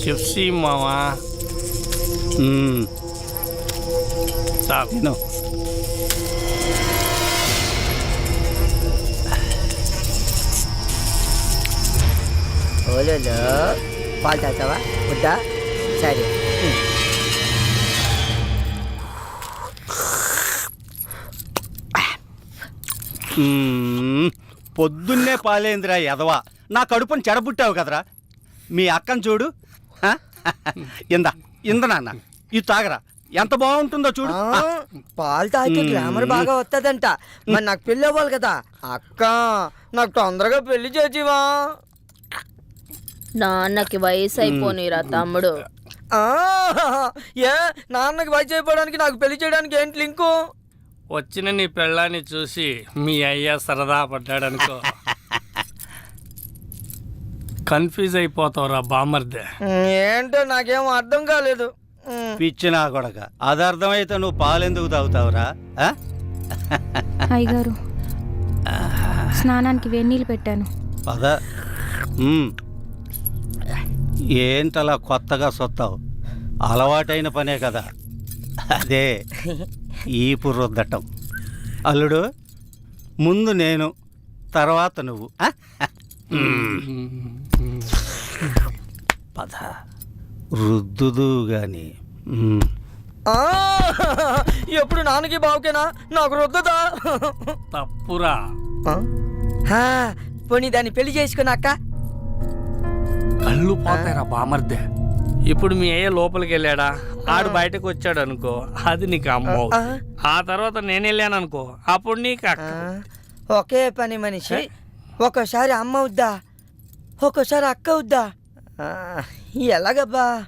చిప్సీ మావా ఓలేలో పాలు తాగుతావా వద్దా సరే. పొద్దున్నే పాలేందిరా ఎదవా నా కడుపుని చెడబుట్టావు కదరా మీ అక్కను చూడు? ఇందా ఇంద నాన్న ఇది తాగరా. ఎంత బాగుంటుందో చూడు. పాలు తాగితే గ్లామర్ బాగా వస్తుందంట మరి నాకు పెళ్ళి అవ్వాలి కదా. అక్క నాకు తొందరగా పెళ్ళి చేసివా. నాన్నకి వయసు అయిపోనీరా తమ్ముడు. ఆ, ఏ నాన్నకి వయసు అయిపోవడానికి నాకు పెళ్ళి చేయడానికి ఏంటి లింకు? వచ్చిన నీ పెళ్ళాన్ని చూసి మీ అయ్య సరదా పడ్డాడనుకో. కన్ఫ్యూజ్ అయిపోతావురా బామర్దే. ఏంటో నాకేం అర్థం కాలేదు. పిచ్చి నా కొడక. అది అర్థమైతే నువ్వు పాలెందుకు తాగుతావురా? ఆ? అయ్యగారు స్నానానికి వేన్నీళ్ళు పెట్టాను. పద. ఏంటలా కొత్తగా సొత్తావు? అలవాటైన పనే కదా. అదే ఈపు రుద్దటం అల్లుడు ముందు నేను తర్వాత నువ్వు. ఆ? పద. రుద్దుదు గాని. ఎప్పుడు నాన్నకి బావుకేనా? నాకు రుద్దదా? తప్పురా. పోనీ దాన్ని పెళ్ళి చేసుకున్నాక? కళ్ళు పోతాయిరా బామర్దే. ఇప్పుడు మీ అయ్య లోపలికి వెళ్ళాడా ఆడు బయటకు వచ్చాడు అనుకో అది నీకు అమ్మ. ఆ. తర్వాత నేను వెళ్ళాను అనుకో అప్పుడు నీకు అక్క. ఒకే పని మనిషి. ఒక్కోసారి అమ్మ అవుద్దా ఒక్కోసారి అక్క అవుద్దా ఆ, ఎలాగబ్బా.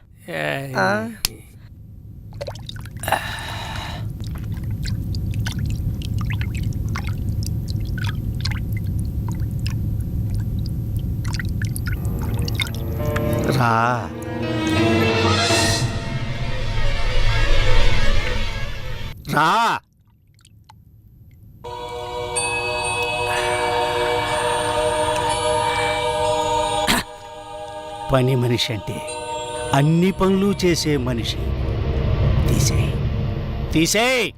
రా. రా. పని మనిషి అంటే అన్ని పనులు చేసే మనిషి. తీసేయ్. తీసేయ్.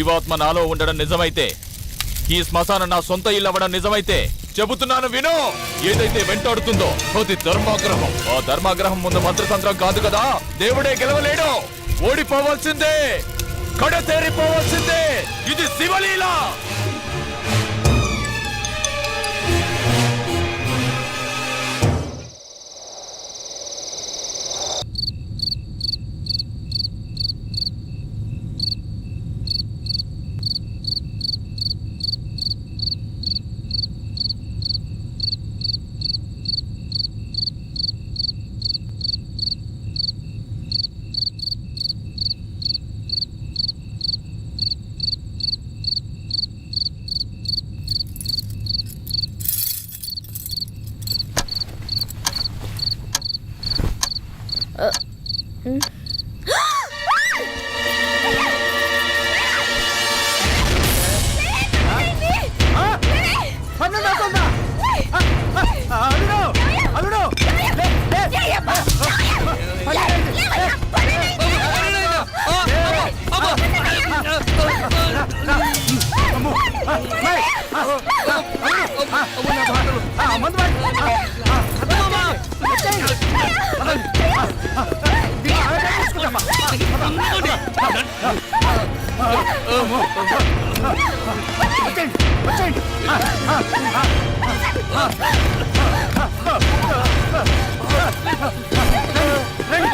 జీవాత్మ నాలో ఉండడం నిజమైతే ఈ శ్మశానం నా సొంత ఇల్లు అవ్వడం నిజమైతే చెబుతున్నాను విను! ఏదైతే వెంటాడుతుందో అది ధర్మాగ్రహం. ఆ ధర్మాగ్రహం ముందు మంత్రతంత్రం కాదు కదా? దేవుడే గెలవలేడు! ఓడిపోవాల్సిందే! కడతేరిపోవాల్సిందే! ఇది శివలీల!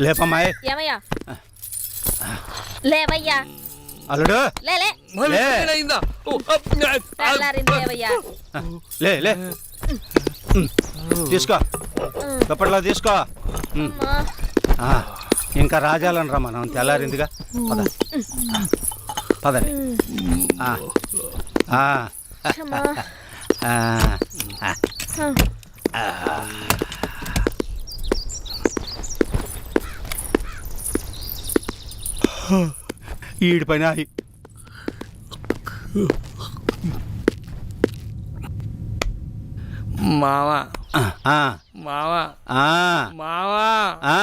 లేపమ్మాయి ఏమయ్యా? లేవయ్యా. అల్లుడు. లే లే. మళ్ళీ లే. ఏమైందా? ఓ, అప్, ఆ, తెల్లారింది లేవయ్యా. లే లే. ఉమ్, తీసుకో. దుప్పట్లో తీసుకో. ఉమ్, అమ్మా. ఆ, ఇంకా రాజాలను రా మనం తెల్లారిందిగా. పద. పదండి. ఆ, ఆ, అమ్మా. ఆ, ఆ. ఈడి పని. మావా. మావా. ఆ, మావా. ఆ.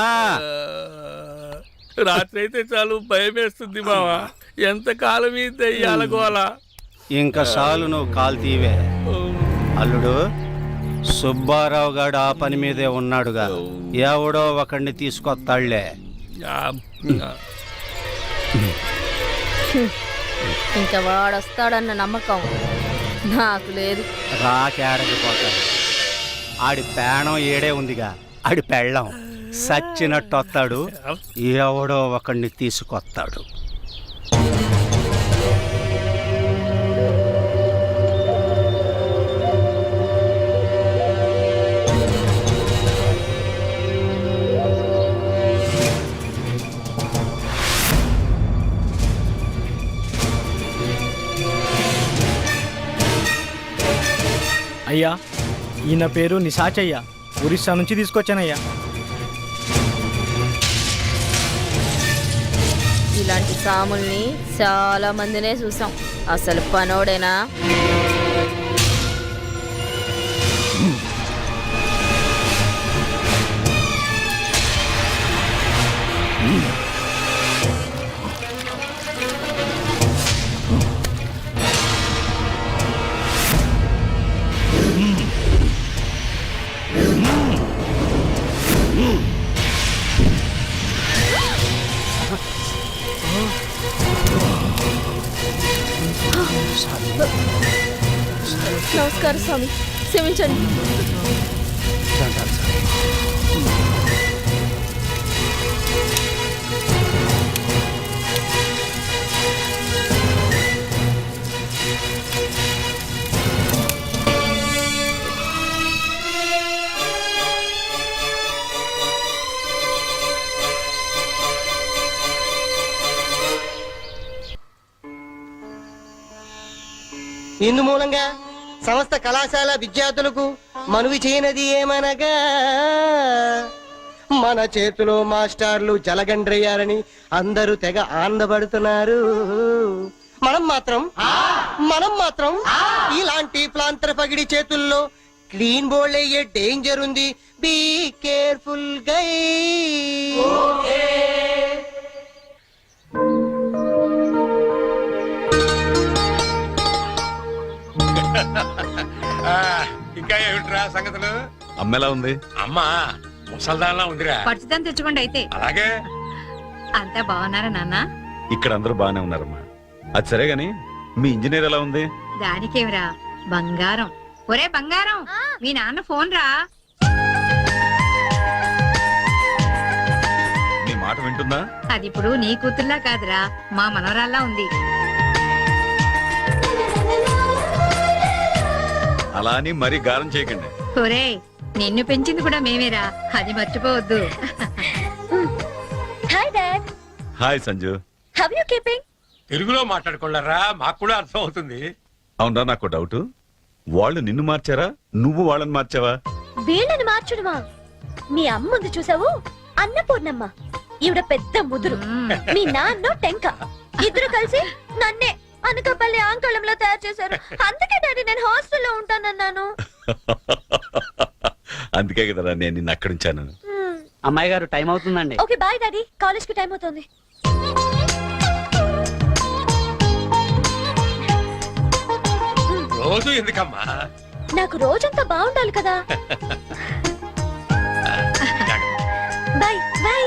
రాత్రి అయితే చాలు భయం వేస్తుంది మావా. ఎంత కాలం ఈ దెయ్యాల గోల ఇంకా చాలు నువ్వు కాలు తీవే. అల్లుడు సుబ్బారావు గాడు ఆ పని మీదే ఉన్నాడుగా. ఎవడో ఒకడిని తీసుకొస్తాళ్ళే ఇంకా వాడొస్తాడన్న నమ్మకం నాకు లేదు. రాకేడకి పోతాడు ఆడి పేణం ఏడే ఉందిగా. ఆడి పెళ్ళం. సచ్చినట్టు వస్తాడు ఎవడో ఒకడిని తీసుకొస్తాడు అయ్యా ఈయన పేరు నిశాచయ్య. ఒరిస్సా నుంచి తీసుకొచ్చానయ్యా. ఇలాంటి సాముల్ని చాలా మందినే చూసాం. అసలు పనోడేనా? sevinçండి సమస్త కళాశాల విద్యార్థులకు మనవి చేయనది ఏమనగా? మన చేతిలో మాస్టర్లు జలగండ్రయ్యారని అందరూ తెగ ఆనందపడుతున్నారు. మనం మాత్రం మనం మాత్రం ఇలాంటి ప్లాంతర పగిడి చేతుల్లో క్లీన్ బోల్డ్ అయ్యే డేంజర్ ఉంది. బీ కేర్ఫుల్ గై. ఇంకా ఏమిట్రా సంగతులు? అమ్మెలా ఉంది? అమ్మా ముసల్దాన్లా ఉందిరా. పచ్చిదని తెచ్చుకోండి అయితే. అలాగే? అంతా బాగున్నారా నాన్న? ఇక్కడ అందరూ బాగానే ఉన్నారమ్మా. అది సరే గాని మీ ఇంజనీర్ ఎలా ఉంది? దానికేమిరా? బంగారం. ఒరే బంగారం మీ నాన్న ఫోన్ రా. నీ మాట వింటుందా? అది ఇప్పుడు నీ కూతుర్లా కాదురా మా మనవరాల్లా ఉంది. అలా అని మరీ గారం చేయకండి. ఒరే నిన్ను పెంచింది కూడా మేమేరా. అది మర్చిపోవద్దు. Hi dad hi Sanju. How you keeping తెలుగులో మాట్లాడుకోలేరా మాకు కూడా అర్థం అవుతుంది అవునరా నాకు డౌట్. వాళ్ళు నిన్ను మార్చారా? నువ్వు వాళ్ళని మార్చావా? వీళ్ళని మార్చుడుమా? మీ అమ్మ ఉంది చూసావు? అన్నపూర్ణమ్మ. ఈవిడ పెద్ద ముదురు. మీ నాన్న టెంక. ఇద్దరు కలిసి నన్నే అనకాపల్లి ఆంకళంలో తయారు చేశారు. అందుకే డాడీ నేను హాస్టల్లో ఉంటానన్నాను. అందుకే కదరా నేను నిన్ను అక్కడ ఉంచాను అమ్మాయి గారు టైం అవుతుందండి. Okay bye daddy. కాలేజ్కి టైం అవుతుంది. రోజు ఎందుకమ్మా? నాకు రోజంతా బాగుండాలి కదా. Bye bye.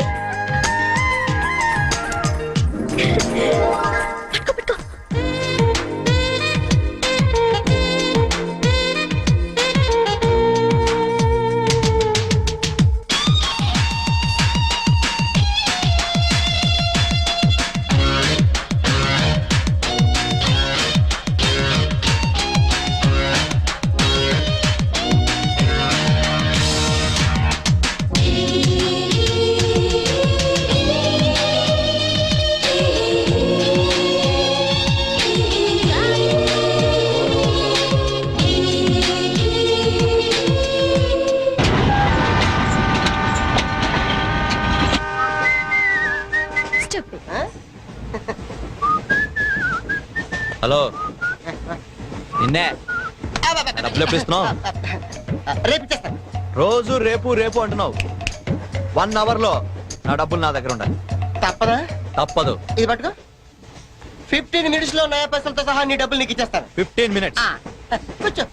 డబ్బులు ఎప్పుడు ఇస్తున్నావు రేపు ఇచ్చేస్తాను రోజు రేపు రేపు అంటున్నావు. వన్ అవర్లో నా డబ్బులు నా దగ్గర ఉండాలి. తప్పదా? తప్పదు. ఇది పట్టుకో. ఫిఫ్టీన్ మినిట్స్లో నయా పైసలతో సహా నీ డబ్బులు నీకు ఇచ్చేస్తాను. ఫిఫ్టీన్ మినిట్స్ కూర్చో.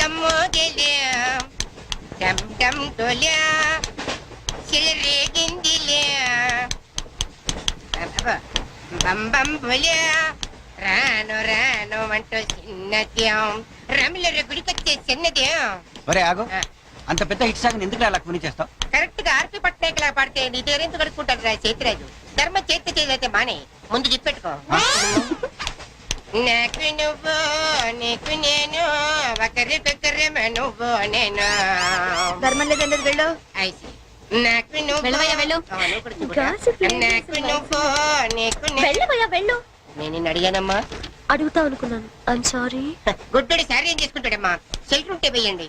శంఖం మోగిలే డమ్ డమ్ డొలే సిలరేగిందిలే బం బం బొలే రాను రాను అంటూ చిన్నదేం రమిల గుడికొచ్చే చిన్నదేం ఒరే ఆగు. అంత పెద్ద హిట్ సాగ్ ఎందుకు అలా కొని చేస్తావు? కరెక్ట్గా ఆర్పి పట్నాయక్ లా పాడితే నీ పేరెందుకు కడుక్కుంటాడు రా చేతిరాజు ధర్మ చేతి చేయదైతే మానే. ముందు చెప్పెట్టుకో నాకు నువ్వు నీకు నేను ఒకరికొకరు నువ్వు నేను. ధర్మం లేదండి వెళ్ళు. ఐసి నాకు నువ్వు వెళ్ళవయ్యా, వెళ్ళు. ఆ, నువ్వు కూడా. Gossip లేదు, నాకు నువ్వు నీకు నేను. వెళ్ళవయ్యా వెళ్ళు. నేను నిన్ను అడిగానమ్మా. అడుగుతా అనుకున్నాను. ఐమ్ సారీ గుడ్డోడి శారీ ఏం చేసుకుంటాడమ్మా. షెల్టర్ ఉంటే వేయండి.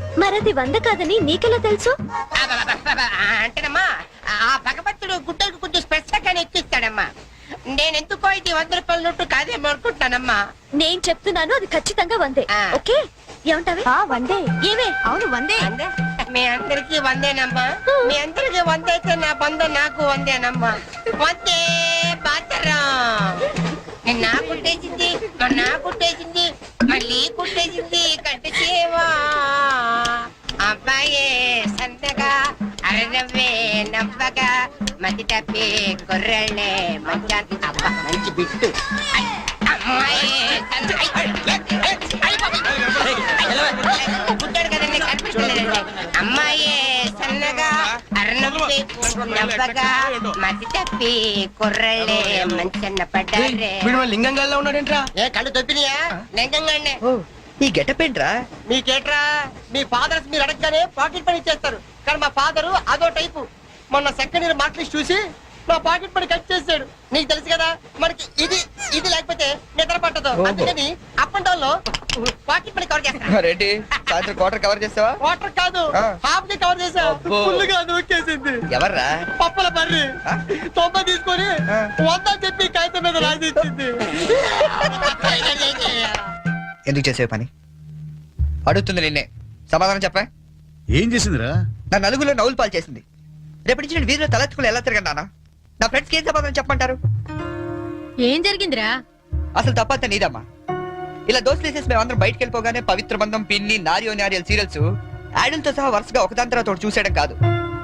మరది వంద కాదని నీకెలా తెలుసు? అంటేనమ్మా ఆ భగవంతుడు గుడ్డలకు కొంచెం స్పెషల్గానే ఎక్కిస్తాడమ్మా నేనెందుకో ఇది వంద రూపాయల నోటు కాదేమో అనుకుంటానమ్మా నేను చెప్తున్నాను అది ఖచ్చితంగా వందే. ఓకే? ఏమంటావి? వందే. ఏమే? అవును వందే. మీ అందరికి వందేనమ్మా. మీ అందరికి వందైతే నా బంధు నాకు వందేనమ్మా. వందే బాతరం. నా కుట్టేసింది మరి నా కుట్టేసింది మళ్ళీ కుట్టేసింది కంటి చేవా అబ్బాయే సంతగా అరనవ్వే నవ్వగా మతి తప్పే కొర్రళ్ళే మంచి అబ్బా మంచి బిట్టు అమ్మాయే సంత- అమ్మాయే సన్నగా అరణప్పి నవ్వగా మతి తప్పి కుర్రళ్ళే మంచన్న పడ్డారే. మన లింగంగాల్లో ఉన్నాడేంట్రా? ఏ కళ్ళు తప్పినాయా? లింగంగానే ఓ. ఈ గెటప్ ఏంట్రా? మీకేట్రా? మీ ఫాదర్స్ మీరు అడగగానే పాకెట్ పని చేస్తారు. కానీ మా ఫాదరు అదో టైపు. మొన్న సెకండ్ ఇయర్ మార్క్ లిస్ట్ చూసి నా పాకెట్ పని కట్ చేసాడు నీకు తెలుసు కదా మనకి ఇది ఇది లేకపోతే నిద్ర పట్టదు. అందుకని అప్ అండ్ డౌన్లో పాకెట్ పని కవర్ చేస్తాను. క్వార్టర్ కవర్ చేస్తావా? వాటర్ కాదు. హాఫ్కి కవర్ చేసా. అబ్బో. ఫుల్గా నూకేసింది ఎవర్రా? పప్పల బర్రి? తొంభై తీసుకొని. వంద చెప్పి కాగితం మీద రాసి ఇచ్చింది ఎందుకు చేసే పని? అడుగుతుంది నిన్నే. సమాధానం చెప్పా ఏం చేసిందిరా? నా నలుగులో నవ్వులు పాలు చేసింది. రేపటి నుంచి నేను వీధిలో తలెత్తుకుని ఎలా తిరగను నాన్న? నా ఫ్రెండ్స్కి ఏం సమాధానం చెప్పమంటారు? ఏం జరిగిందిరా? అసలు తప్పంతా నీదమ్మా. ఇలా దోస్తులు వేసేసి మేమందరం బయటికి వెళ్ళిపోగానే పవిత్ర బంధం పిన్ని నారియో నారియల్ సీరియల్స్ యాడల్తో సహా వరుసగా ఒకదాని తర్వాత ఒకటి చూసేయడం కాదు.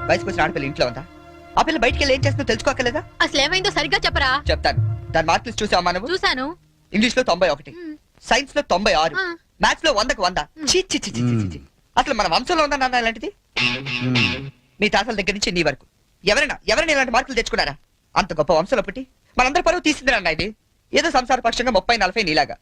వయసుకు వచ్చిన ఆడపిల్ల ఇంట్లో ఉందా? ఆ పిల్ల బయటికి వెళ్ళి ఏం చేస్తుందో తెలుసుకోకలేదా అసలు ఏమైందో సరిగ్గా చెప్పరా? చెప్తాను. దాని మార్కులు చూసావా నువ్వు చూసాను ఇంగ్లీష్లో తొంభై ఒకటి సైన్స్లో తొంభై ఆరు. మ్యాథ్స్లో వందకు వంద. ఛీ, ఛీ, ఛీ, ఛీ, ఛీ, ఛీ. అసలు మన వంశంలో ఉందా నాన్న ఇలాంటిది? మీ తాతల దగ్గర నుంచి నీ వరకు. ఎవరైనా ఎవరైనా ఇలాంటి మార్కులు తెచ్చుకున్నారా? అంత గొప్ప వంశంలో పుట్టి మనందరి పరువు తీసింది అన్న ఇది. ఏదో సంసార పక్షంగా ముప్పై నలభై నీలాగా.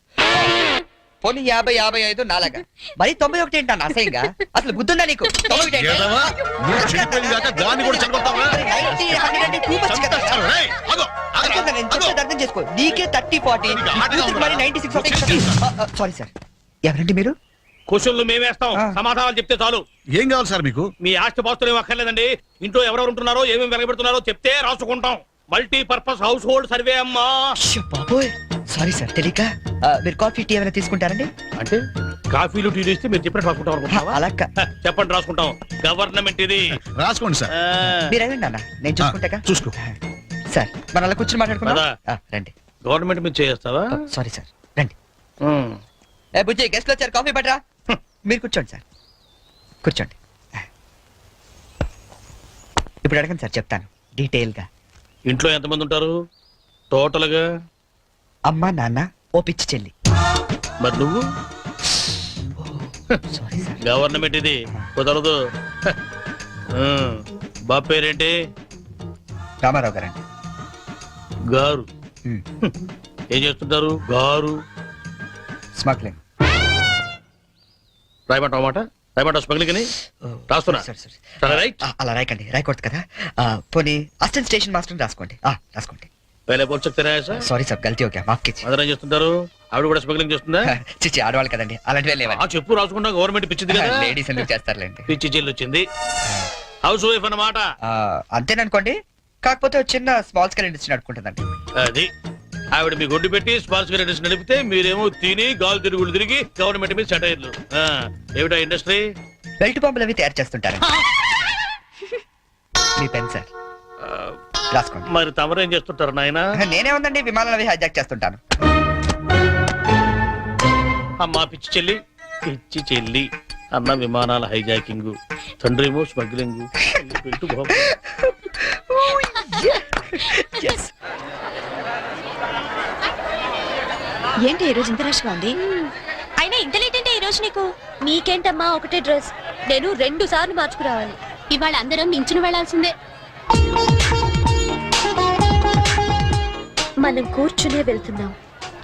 పోనీ యాభై యాభై ఐదు నాలాగా. మరి తొంభై ఒకటి ఏంటి అన్న అసహ్యంగా? అసలు బుద్ధుందా నీకు? తొంభై ఒకటి ఏంటి? ఏదవా? నువ్వు చెడిపోయింది కాక దాన్ని కూడా చెడగొడతావా? మరి 90, 100 అంటే too much కదా. చంపేస్తాను, రేయ్, ఆగు, ఆగురా, అర్థం నేను ఆగు. చెప్పేది అర్థం చేసుకో. నీకే థర్టీ ఫార్టీ. నీకు నైన్టీ సిక్స్ సారీ సార్ ఎవరండి మీరు? క్వశ్చన్లు మేమేస్తాం ఆ. సమాధానాలు చెప్తే చాలు. ఏం కావాలి సార్ మీకు? మీ ఆస్తి పాస్తులు ఏం అక్కర్లేదండి. ఇంట్లో ఎవరెవరు ఉంటున్నారో ఏమేమి వెలగబెడుతున్నారో చెప్తే రాసుకుంటాం. Multipurpose household survey అమ్మా బాబోయ్. సారీ సార్ తెలియక. మీరు కాఫీ టీ ఏమైనా తీసుకుంటారండి? అంటే కాఫీలు టీలు ఇస్తే మీరు చెప్పినట్టు రాసుకుంటాం అనుకుంటున్నావా? అలా చెప్పండి రాసుకుంటాం. గవర్నమెంట్ ఇది. రాసుకోండి సార్. మీరు వెళ్ళండి అన్న నేను చూసుకుంటాగా? చూసుకో. సార్ మన అలా కూర్చొని మాట్లాడుకుందాం? రండి. గవర్నమెంట్ మీద చేస్తావా? సారీ సార్ రండి. ఏ బుజ్జి గెస్ట్లు వచ్చారు కాఫీ పట్టరా. మీరు కూర్చోండి సార్. కూర్చోండి. ఇప్పుడు అడగండి సార్ చెప్తాను. డీటెయిల్గా. ఇంట్లో ఎంతమంది ఉంటారు? టోటల్గా అమ్మ నాన్న ఓ పిచ్చి చెల్లి. మరి నువ్వు? సారీ సార్ గవర్నమెంట్ ఇది. కుదరదు. ఉమ్. బాబు పేరేంటి? రామారావు గారండి గారు. ఉమ్, ఏం చేస్తుంటారు? గారు. స్మగ్లింగ్ రాయమంటావు మాట? భయపడ్డా స్మగ్లింగ్ అని రాస్తున్నా? రైట్. అలా రాయకండి. రాయకూడదు కదా. ఆ, పోనీ అసిస్టెంట్ స్టేషన్ మాస్టర్ రాసుకోండి. ఆ, రాసుకోండి. వేలే సారీ? ఓకే. ఆవిడ కూడా ఆడవాళ్ళు చెప్పు పిచ్చి వచ్చింది. హౌస్ అన్నమాట. అంతేననుకోండి. కాకపోతే చిన్న స్మాల్ స్కేల్ ఇండస్ట్రీ నడుపుకుంటుందండి. అది. ఆవిడ మీ గొడ్డు పెట్టి ఇండస్ట్రీ నడిపితే మీరేమో తిని గాలి తిరుగులు తిరిగి గవర్నమెంట్ మీద సెటైర్లు ఆ, ఏమిటా ఇండస్ట్రీ బెల్ట్ పంపులు అవి తయారు చేస్తుంటారు? మీ పెన్ సార్. రాసుకోండి. మరి తమరు ఏం చేస్తుంటారు నాయన? నేనే ఉందండి విమానాలు అవి హైజాక్ చేస్తుంటాను. అమ్మా పిచ్చి చెల్లి పిచ్చి చెల్లి. అన్న విమానాల హైజాకింగ్ తండ్రేమో స్మగ్లింగ్ పెట్టు బాబు. ఏంటి ఈ రోజు ఇంత రష్గా ఉంది? అయినా ఇంత లేట్ అంటే ఈ రోజు నీకు? నీకేంటమ్మా ఒకటే డ్రెస్ నేను రెండు సార్లు మార్చుకురావాలి. ఇవాళ అందరం నించుని వెళ్ళాల్సిందే మనం కూర్చునే వెళ్తున్నాం.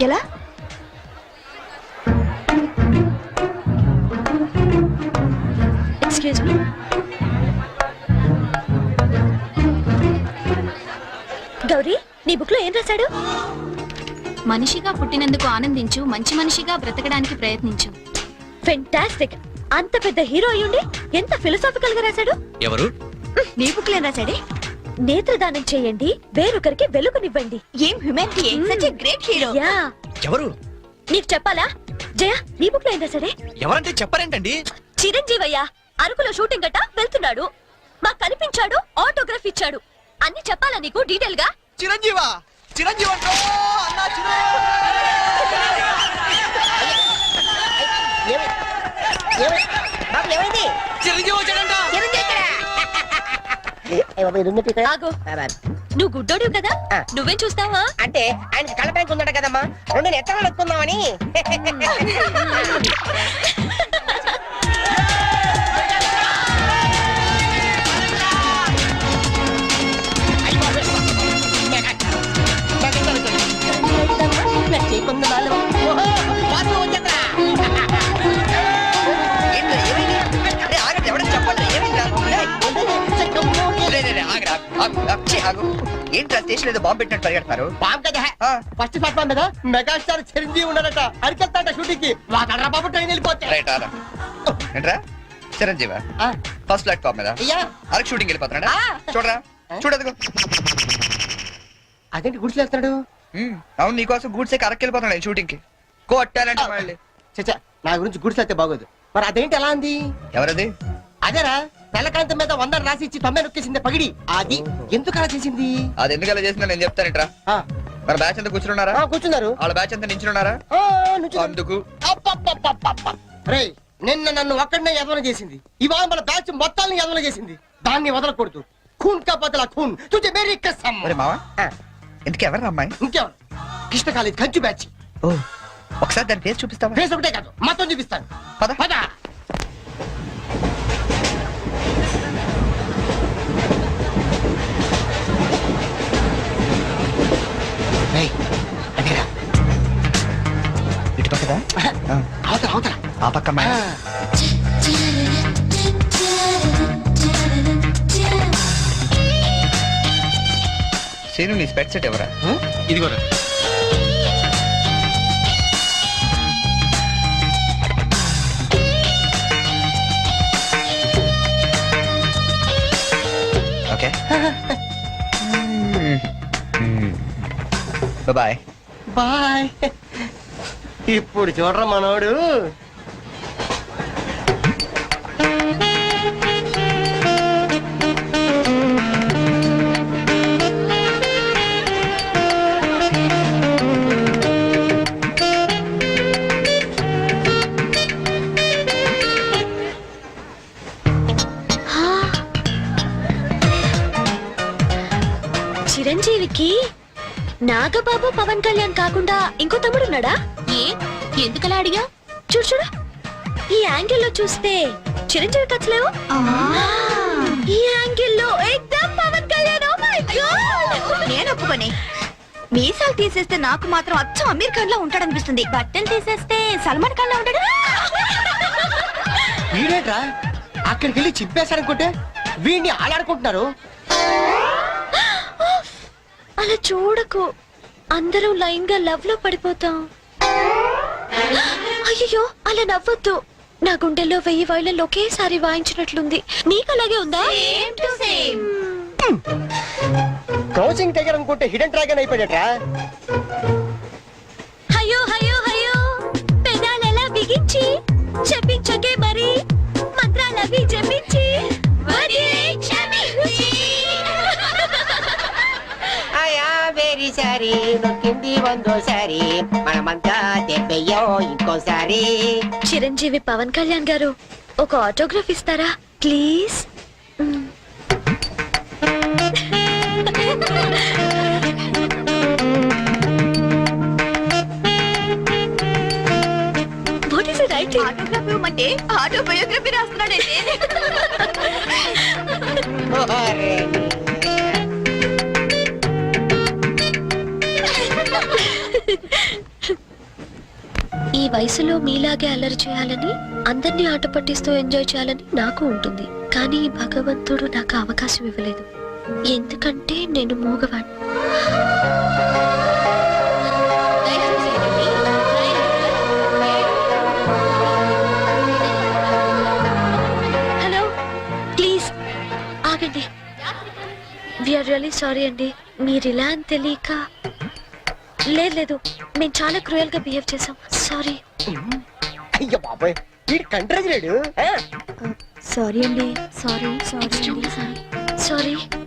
ఎలా? ఎక్స్క్యూజ్ మీ గౌరీ నీ బుక్లో ఏం రాశాడు? మనిషిగా పుట్టినందుకు ఆనందించు మంచి మనిషిగా బ్రతకడానికి ప్రయత్నించు. ఫెంటాస్టిక్ అంత పెద్ద హీరో అయ్యుండి ఎంత ఫిలసాఫికల్గా రాశాడు? ఎవరు? నీ బుక్లో ఏం రాశాడే? నేత్రదానం చేయండి వేరొకరికి వెలుగునివ్వండి. ఏం హ్యుమానిటీ సచ్ గ్రేట్ హీరో యా. ఎవరు? నీకు చెప్పాలా? జయ నీ బుక్లో అయిందా సరే ఎవరంటే చెప్పరేంటండి? చిరంజీవయ్య అరకులో షూటింగ్ గట్ట వెళ్తున్నాడు. మాకు కనిపించాడు ఆటోగ్రాఫ్ ఇచ్చాడు. అన్ని చెప్పాలా నీకు డీటెయిల్గా? చిరంజీవా! చిరంజీవి నువ్వు గుడ్డోడు కదా. నువ్వేం చూస్తావా? అంటే ఆయన కళ్ళ బ్యాంక్ ఉందట కదమ్మా. రెండు ఎత్తలు నొక్కుందామని ఏంట్రా స్టేషన్ ఏదో బాంబు పెట్టినట్టు పరిగెడతారు బామ్ కదా. ఆ, ఫస్ట్ ప్లాట్ఫామ్ మీద మెగాస్టార్ చిరంజీవి ఉన్నాడట. అరికెళ్తాట షూటింగ్కి బాబు ట్రైన్ వెళ్ళిపోతే. రైట్ ఆరా ఏంట్రా? చిరంజీవా? ఫస్ట్ ప్లాట్ఫామ్ మీద. అరకు షూటింగ్ వెళ్ళిపోతున్నాడా. చూడరా చూడదుగో. అదేంటి గుడిసి వెళ్తాడు ఉమ్, అవును నీకోసం గూడ్సే అరకు వెళ్ళిపోతున్నాడు షూటింగ్కి. కొట్టాలంటే మళ్ళీ. చచ్చా నా గురించి గుడిసి వెళ్తే బాగోదు. మరి అదేంటి ఎలా అంది? ఎవరది? అదేరా తెల్లకాంతం మీద వందలు రాసి ఇచ్చి తొమ్మిది నొక్కేసింది పగిడి. అది ఎందుకు అలా చేసింది? అది ఎందుకు అలా చేసిందో నేను చెప్తానంట్రా ఆ, మన బ్యాచ్ అంతా కూర్చున్నారా ఆ, కూర్చున్నారు. వాళ్ళ బ్యాచ్ అంతా నించున్నారా ఆ, నుంచున్నారు. అందుకు. రేయ్ నిన్న నన్ను ఒక్కడనే ఎదవన చేసింది. ఇవాళ మన బ్యాచ్ మొత్తాన్ని ఎదవన చేసింది. దాన్ని వదలకూడదు. ఖూన్ కా బదలా ఖూన్. తుజే మేరీ కసమ్. ఒరే మావా. ఆ, ఎందుకు ఎవరు అమ్మాయి? ఇంకెవరు? కృష్ణ కాలేజ్ కంచు బ్యాచ్. ఓ ఒకసారి దాని పేరు చూపిస్తావా? ఫేస్ ఒకటే కాదు మొత్తం చూపిస్తాను. పద. పద. ఇటు పక్కదా? అవతల అవతల. ఆ పక్క అమ్మాయి. సీను నీ స్పెట్ సెట్ ఎవరా? ఇదిగోరా. ఓకే. బాయ్. బాయ్. ఇప్పుడు చూడరా మనోడు. నాగబాబు పవన్ కళ్యాణ్ కాకుండా ఇంకో తమ్ముడు ఉన్నాడా ఏ? ఎందుకలా అడిగా? చూడు చూడు. ఈ యాంగిల్లో చూస్తే చిరంజీవి కచ్చలేవు ఈ యాంగిల్లో ఎక్దమ్ పవన్ కళ్యాణ్. Oh! నేను ఒప్పుకొని. మీసాలు తీసేస్తే నాకు మాత్రం అచ్చం అమీర్ ఖాన్ లా ఉంటాడనిపిస్తుంది. బట్టలు తీసేస్తే సల్మాన్ ఖాన్ లా ఉంటాడు? వీడేట్రా? అక్కడికి వెళ్ళి చింపేశాడనుకుంటే వీడిని ఆడాడుకుంటున్నారు అలా చూడకు. అందరం లైన్గా లవ్లో పడిపోతాం. అయ్యో అలా నవ్వొద్దు. నా గుండెల్లో వెయ్యి వైళ్ళలో ఒకేసారి వాయించినట్లుంది. నీకు అలాగే ఉందా? క్రౌచింగ్ టైగర్ అనుకుంటే హిడెన్ డ్రాగన్ అయిపోయాడట్రా. అయ్యో అయ్యో అయ్యో పెదాలెలా బిగించి? చెప్పించకే మరి. మంత్రాలవి జపించి. వదిలే సారీ నొక్కింది వందోసారి మనమంతా దెబ్బయ్యో ఇంకోసారి చిరంజీవి పవన్ కళ్యాణ్ గారు ఒక ఆటోగ్రాఫ్ ఇస్తారా? Please. What is right autograph ఇవ్వమంటే ఆటోబయోగ్రఫీ వయసులో మీలాగే అల్లరి చేయాలని అందరినీ ఆట పట్టిస్తూ ఎంజాయ్ చేయాలని నాకు ఉంటుంది. కానీ భగవంతుడు నాకు అవకాశం ఇవ్వలేదు. ఎందుకంటే నేను మూగవాణ్ణి. హలో ప్లీజ్ ఆగండి. విఆర్ రియలీ సారీ అండి. మీరు ఇలా అని తెలియక లేదు లేదు మేము చాలా క్రూయల్గా బిహేవ్ చేసాం సారీ అయ్యో బాబాయ్ వీడు కంట్రజులేడు సారీ అండి సారీ సారీ సారీ. फूल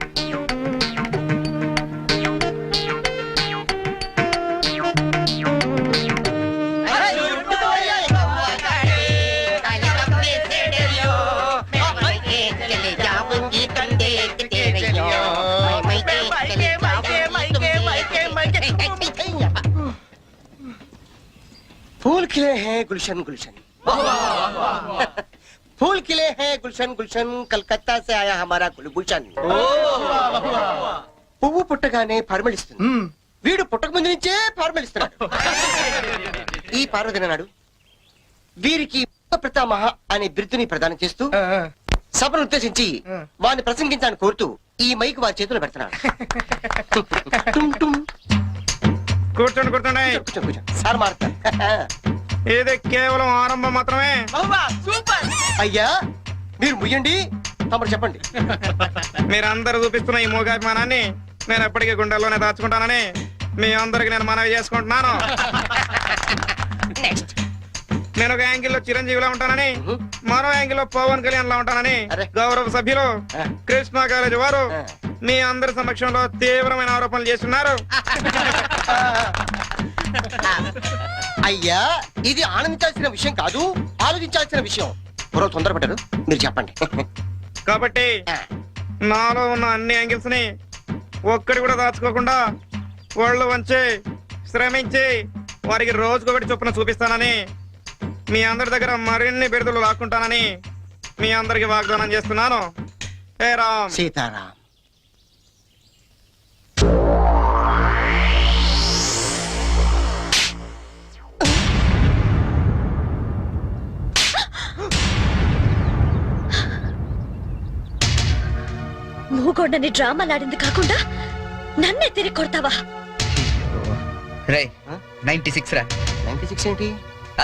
खिले हैं गुलशन गुलशन फूल खिले हैं गुलशन गुलशन कलकत्ता से आया हमारा गुलभूषण పువ్వు పుట్టగానే పరిమళిస్తుంది వీడు పుట్టక ముందు నుంచే పరిమళిస్తున్నాడు ఈ పార్వదిన నాడు వీరికి ప్రతామహ అనే బిరుదుని ప్రదానం చేస్తూ సభను ఉద్దేశించి వారిని ప్రసంగించాలని కోరుతూ ఈ మైక్ వారి చేతిలో పెడుతున్నాడు టుమ్ టుమ్. కూర్చోండి కూర్చోండి కూర్చో, కూర్చో. సార్ మారుతారు ఇది కేవలం ఆరంభం మాత్రమే? అయ్యా మీరు ముయ్యండి తమరు చెప్పండి. మీరందరూ చూపిస్తున్న ఈ మూగాభిమానాన్ని నేను ఎప్పటికీ గుండెల్లోనే దాచుకుంటానని మీ అందరికి నేను మనవి చేసుకుంటున్నాను. నేను ఒక యాంగిల్లో చిరంజీవిలా ఉంటానని మరో యాంగిల్లో పవన్ కళ్యాణ్ లా ఉంటానని. గౌరవ సభ్యులు. కృష్ణా కాలేజీ వారు. మీ అందరి సమక్షంలో తీవ్రమైన ఆరోపణలు చేస్తున్నారు. అయ్యా ఇది ఆనందించాల్సిన విషయం కాదు ఆలోచించాల్సిన విషయం. మరో తొందరపడ్డారు. మీరు చెప్పండి. కాబట్టి నాలో ఉన్న అన్ని యాంగిల్స్ని ఒక్కడి కూడా దాచుకోకుండా ఒళ్ళు వంచి శ్రమించి వారికి రోజుకొకటి చొప్పున చూపిస్తానని మీ అందరి దగ్గర మరిన్ని బిరుదులు లాక్కుంటానని మీ అందరికి వాగ్దానం చేస్తున్నాను. హే రామ్. సీతారాం. మూగొండని డ్రామాలాడింది కాకుండా నన్నే తిరిగి కొడతావా? రే నైన్టీ సిక్స్ రా. నైన్టీ సిక్స్ ఏంటి?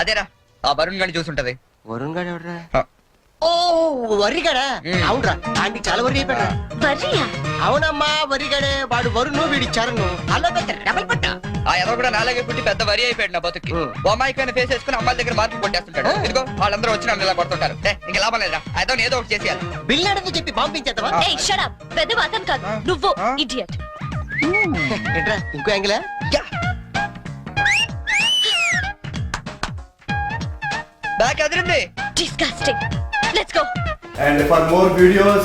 అదేరా ఆ వరుణ్ గాని చూసుంటది. వరుణ్ గారు ఎవడరా? ఆ. ఓ వరిగాడా. అవునరా ఆంటీ చాలా వరి అయిపోయాడు వర్రియా అవునమ్మా వరిగాడే వాడు వరుణ్ వీడి చరణ్. అలా పెద్ద డబల్ పట్ట. ఆ ఎవరు కూడా నాలాగే పుట్టి పెద్ద వరి అయిపోయాడు నా. ఓ అమ్మాయికైనా ఫేస్ వేసుకుని అమ్మాయిల దగ్గర మార్కులు కొట్టేస్తుంటాడు. ఇదిగో వాళ్ళందరూ వచ్చి నన్ను ఇలా కొడుతుంటారు. ఇంక లాభం లేదురా. అయితే ఏదో ఒకటి చేసేయాలి. బిల్లాడని చెప్పి పంపించేద్దామా? ఏయ్ షట్ అప్ పెద్ద అతను కాదు. నువ్వు ఇడియట్ ఏంట్రా ఇంకో యాంగిలా? Back Adirindi. Disgusting let's go And for more videos,